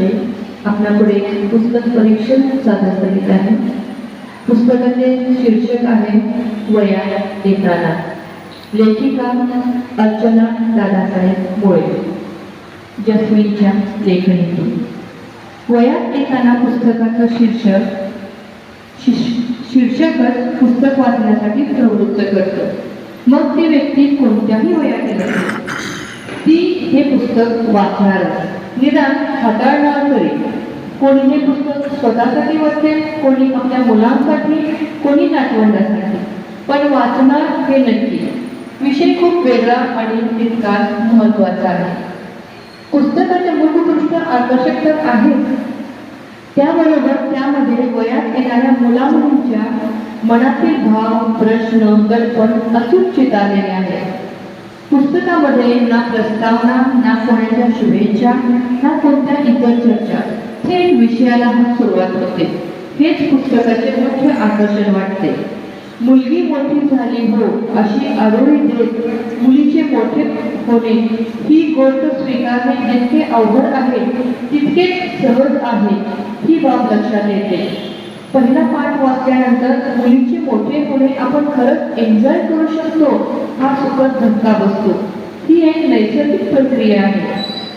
महाशय आपल्यापुढे पुस्तक परीक्षण सादर करीत आहे. पुस्तकाचे शीर्षक आहे वया येताना. लेखिका अर्चना दादासाहेब मोळे. जस्मीनच्या लेखणीतून. वयात येताना पुस्तकाचं शीर्षक शीर्ष- शीर्षकच पुस्तक वाचण्यासाठी प्रवृत्त करतं. मग ती व्यक्ती कोणत्याही वयात असेल, ती हे पुस्तक वाचणारच. निदान हाताळणार तरी. कोणी हे पुस्तक स्वतःसाठी वाचेल कोणी आपल्या मुलांसाठी कोणी नातवंडासाठी. पण वाचणार हे नक्की. विषय खूप वेगळा आणि तितकाच महत्त्वाचा आहे. पुस्तकाचे मुखपृष्ठ आकर्षक तर आहेच त्याबरोबर त्यामध्ये वयात येणाऱ्या मुलामुलींच्या मनातील भाव प्रश्न कल्पन अचूक चितारलेले आहे पुस्तकामध्ये ना प्रस्तावना ना कोणाच्या शुभेच्छा ना कोणत्या इतर चर्चा थेट विषयाला सुरुवात होते. हेच पुस्तकाचे मुख्य आकर्षण वाटते. मुलगी मोठी झाली हो अशी आरोही देत मुलीचे मोठे होणे ही गोष्ट स्वीकारणे जितके अवघड आहे तितकेच सहज आहे ही बाब लक्षात येते. पहिला पाठ वाचल्यानंतर मुलीचे मोठे होणे आपण खरंच एन्जॉय करू शकतो हा सुखद धक्का बसतो. ही एक नैसर्गिक प्रक्रिया आहे.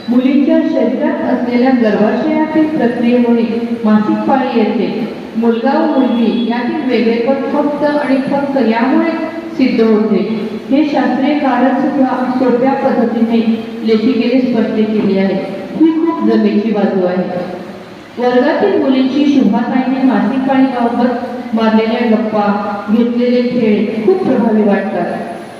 मुलींच्या शरीरात असलेल्या गर्भाशयातील प्रक्रियेमुळे मासिक पाळी येते. मुलगा व मुलगी यातील वेगळेपण फक्त आणि फक्त यामुळे सिद्ध होते. हे शास्त्रीय कारण सुद्धा सोप्या पद्धतीने लेखिकेने स्पष्ट केले आहे. ही खूप जमेची बाजू आहे. वर्गातील मुलींची शुभाताईने मासिक पाळीबाबत मारलेल्या गप्पा घेतलेले खेळ खूप प्रभावी वाटतात.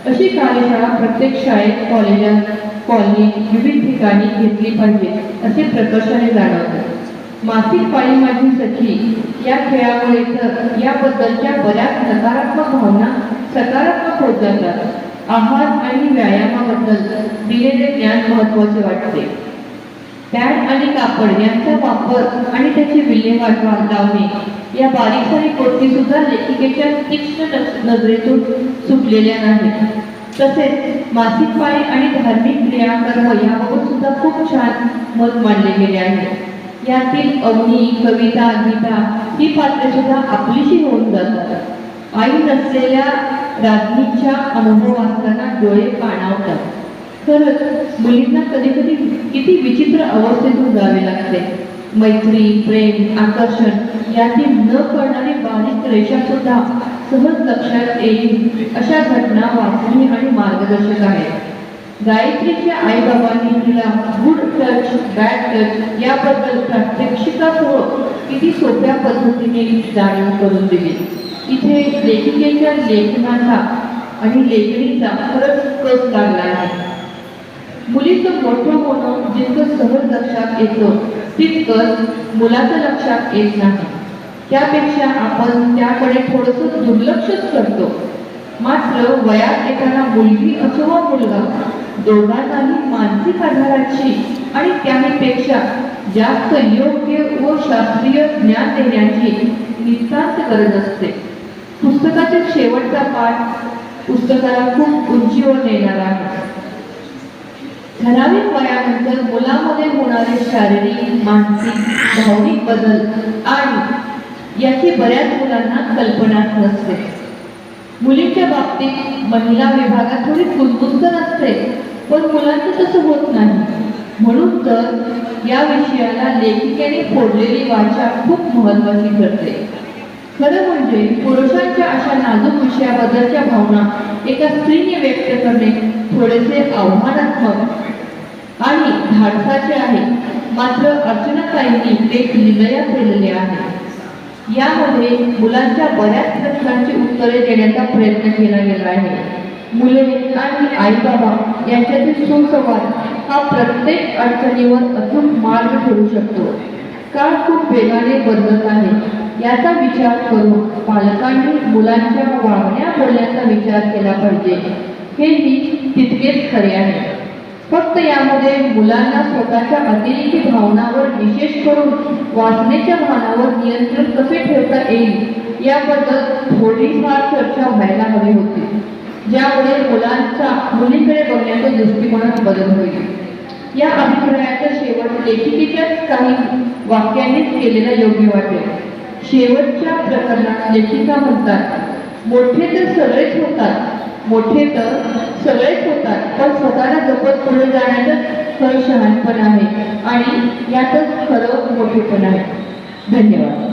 अशी कार्यशाळा प्रत्येक शाळेत कॉलेजात कॉलनीत विविध ठिकाणी घेतली पाहिजे असे प्रकर्षाने जाणवते. मासिक पाळी माझी सखी या खेळामुळे तर याबद्दलच्या बऱ्याच नकारात्मक भावना सकारात्मक होत जातात. आहार आणि व्यायामाबद्दल दिलेले ज्ञान महत्त्वाचे वाटते. पॅड आणि कापड यांचा वापर आणि त्याची विल्हेवाट लावणे या बारीक सारी गोष्टी सुद्धा लेखिकेच्या तीक्ष्ण नजरेतून सुटलेल्या नाहीत. तसेच मासिक पाळी आणि धार्मिक क्रियाकर्म याबाबत सुद्धा खूप छान मत मांडले गेले आहे. यातील अग्नी कविता गीता ही पात्रे सुद्धा आपलीशी होऊन जातात. आई नसलेल्या राजनीच्या अनुभव असताना डोळे पाणावतात. खरंच मुलींना कधी कधी किती विचित्र अवस्थेतून जावे लागते. मैत्री प्रेम आकर्षण यातील न कळणारी बारीक रेषा सुद्धा सहज लक्षात येईल अशा घटना वाचणी आणि मार्गदर्शक आहे गायत्रीच्या आईबाबांनी तिला गुड टच बॅड टच याबद्दल प्रात्यक्षिकासह किती सोप्या पद्धतीने जाणीव करून दिली. इथे लेखिकेच्या लेखनाचा आणि लेखणीचा खरंच कस लागला? मुलीचं मोठं होणं जितकं सहज लक्षात येतं तितकंच मुलाचं लक्षात येत नाही. त्यापेक्षा आपण त्याकडे थोडंसं दुर्लक्षच करतो. मात्र वयात येताना मुलगी असो वा मुलगा दोघांनाही मानसिक आधाराची आणि त्याहीपेक्षा जास्त योग्य व शास्त्रीय ज्ञान देण्याची नितांत गरज असते. पुस्तकाचा शेवटचा पाठ पुस्तकाला खूप उंचीवर नेणारा आहे. ठराविक वयानंतर मुलामध्ये होणारे शारीरिक मानसिक भावनिक बदल आणि याची बऱ्याच मुलांना कल्पना नसते. मुलींच्या बाबतीत महिला विभागात थोडी कुजबुज असते पण मुलांचं तसं होत नाही. म्हणून तर या विषयाला लेखिकेने फोडलेली वाचा खूप महत्वाची ठरते. खरं म्हणजे पुरुषांच्या अशा नाजूक विषयाबद्दलच्या भावना एका स्त्रीने व्यक्त करणे थोडेसे आव्हानात्मक आणि धाडसाचे आहे. मात्र अर्चनाताईंनी ते लिलया केलेले आहे. यामध्ये मुलांच्या बऱ्याच प्रश्नांची उत्तरे देण्याचा प्रयत्न केला गेला आहे. मुले आणि आईबाबा यांच्यातील सुसंवाद हा प्रत्येक अडचणीवर अचूक मार्ग ठरू शकतो. काळ खूप वेगाने बदलत आहे. याचा विचार करून पालकांनी मुलांच्या वागण्या बोलण्याचा विचार केला पाहिजे. हेही तितकेच खरे आहे. फक्त यामध्ये मुलांना स्वतःच्या अतिरेकी भावनावर विशेष करून वाचण्याच्या भावनावर नियंत्रण कसे ठेवता येईल याबद्दल थोडीफार चर्चा व्हायला हवी होती ज्यामुळे मुलांचा मुलीकडे बघण्याच्या दृष्टिकोनात बदल होईल. या अभिप्रायाचा शेवट लेखिकेच्याच काही वाक्यांनीच केलेला योग्य वाटेल. शेवटच्या प्रकरणात लेखिका म्हणतात मोठे तर सगळेच होतात मोठे तर सगळेच होतात पण स्वतःला जपत पुढे जाण्याचं खरं शहाणपण आहे. आणि यातच खरं मोठेपण आहे. धन्यवाद.